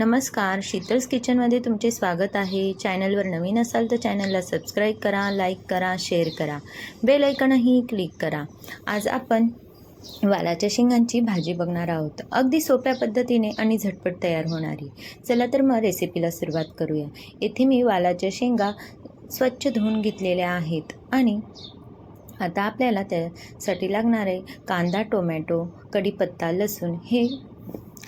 नमस्कार शीतल्स किचनमध्ये तुमचे स्वागत आहे. चॅनलवर नवीन असाल तर चॅनलला सबस्क्राईब करा लाईक करा शेअर करा. बेल ऐकणही क्लिक करा. आज आपण वालाच्या शेंगांची भाजी बघणार आहोत. अगदी सोप्या पद्धतीने आणि झटपट तयार होणारी. चला तर मग रेसिपीला सुरुवात करूया. येथे मी वालाच्या शेंगा स्वच्छ धुवून घेतलेल्या आहेत. आणि आता आपल्याला त्यासाठी लागणारे कांदा टोमॅटो कढीपत्ता लसूण हे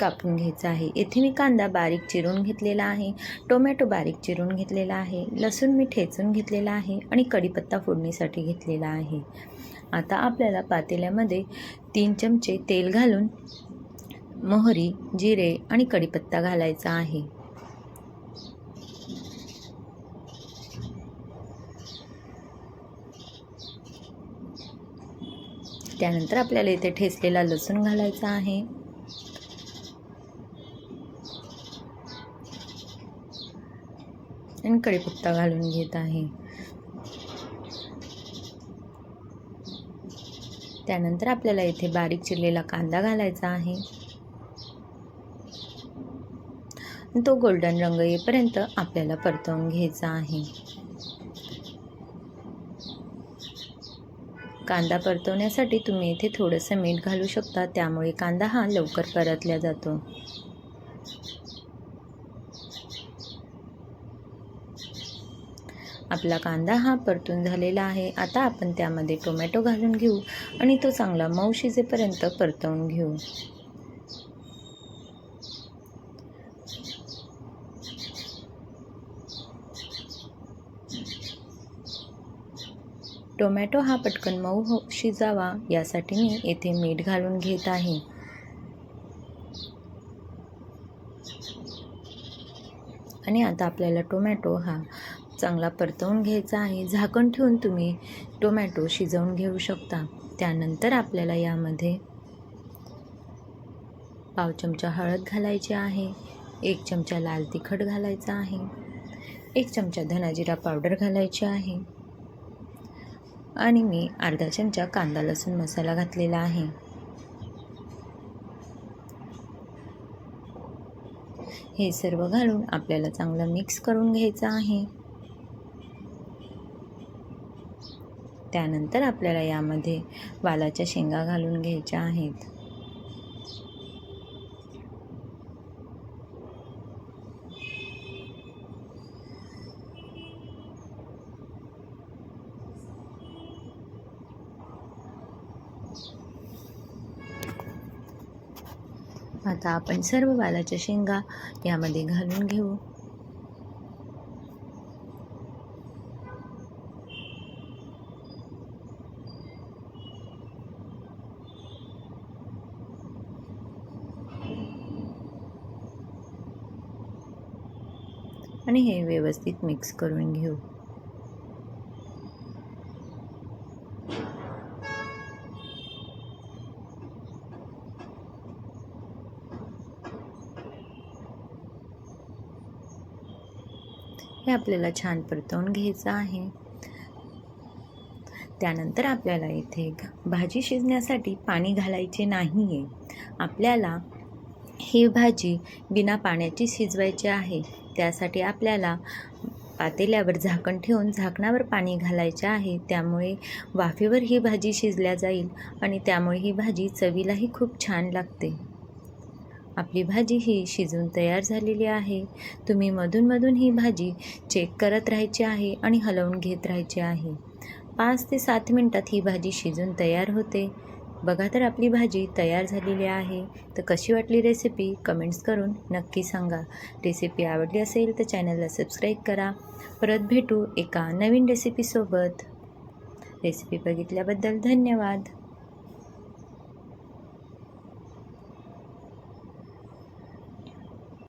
कापून घ्यायचं आहे. येथे मी कांदा बारीक चिरून घेतलेला आहे. टोमॅटो बारीक चिरून घेतलेला आहे. लसूण मी ठेचून घेतलेला आहे आणि कढीपत्ता फोडणीसाठी घेतलेला आहे. आता आपल्याला पातेल्यामध्ये तीन चमचे तेल घालून मोहरी जिरे आणि कढीपत्ता घालायचा आहे. त्यानंतर आपल्याला इथे ठेचलेला लसूण घालायचा आहे. आणि कढीपत्ता घालून घेत आहे. त्यानंतर आपल्याला इथे बारीक चिरलेला कांदा घालायचा आहे. तो गोल्डन रंग येईपर्यंत आपल्याला परतवून घ्यायचा आहे. कांदा परतवण्यासाठी तुम्ही इथे थोडंसं मीठ घालू शकता त्यामुळे कांदा हा लवकर परतला जातो. आपला कांदा हा परतून झालेला आहे. आता आपण त्यामध्ये टोमॅटो घालून घेऊ आणि तो चांगला मऊ शिजेपर्यंत परतवून घेऊ. टोमॅटो हा पटकन मऊ हो शिजावा यासाठी मी येथे मीठ घालून घेत आहे. आणि आता आपल्याला टोमॅटो हा चांगला परतवून घ्यायचा आहे झाकण ठेवून तुम्ही टोमॅटो शिजवून घेऊ शकता. त्यानंतर आपल्याला यामध्ये पाव चमचा हळद घालायची आहे एक चमचा लाल तिखट घालायचा आहे एक चमचा धनाजिरा पावडर घालायची आहे आणि मी अर्धा चमचा कांदा लसूण मसाला घातलेला आहे. हे सर्व घालून आपल्याला चांगलं मिक्स करून घ्यायचं आहे. त्यानंतर आपल्याला यामध्ये वालाच्या शेंगा घालून घ्यायच्या आहेत. आता आपण सर्व वालाच्या शेंगा यामध्ये घालून घेऊ. आणि हे व्यवस्थित मिक्स करून घेऊ. हे आपल्याला छान परतवून घ्यायचं आहे. त्यानंतर आपल्याला इथे भाजी शिजण्यासाठी पाणी घालायचे नाही आहे आपल्याला ही भाजी बिना पाण्याची शिजवायची आहे. त्यासाठी आपल्याला पातेल्यावर झाकण ठेवून झाकणावर पाणी घालायचे आहे. त्यामुळे वाफेवर ही भाजी शिजल्या जाईल आणि त्यामुळे ही भाजी चवीलाही खूप छान लागते. आपली भाजी ही शिजून तयार झालेली आहे. तुम्ही मधूनमधून ही भाजी चेक करत राहायची आहे आणि हलवून घेत राहायची आहे. पाच ते सात मिनटात ही भाजी शिजून तयार होते. बघा तर आपली भाजी तयार झालेली आहे. तर कशी वाटली रेसिपी कमेंट्स करून नक्की सांगा. रेसिपी आवडली असेल तर चॅनलला सबस्क्राईब करा. परत भेटू एका नवीन रेसिपीसोबत रेसिपी बघितल्याबद्दल धन्यवाद.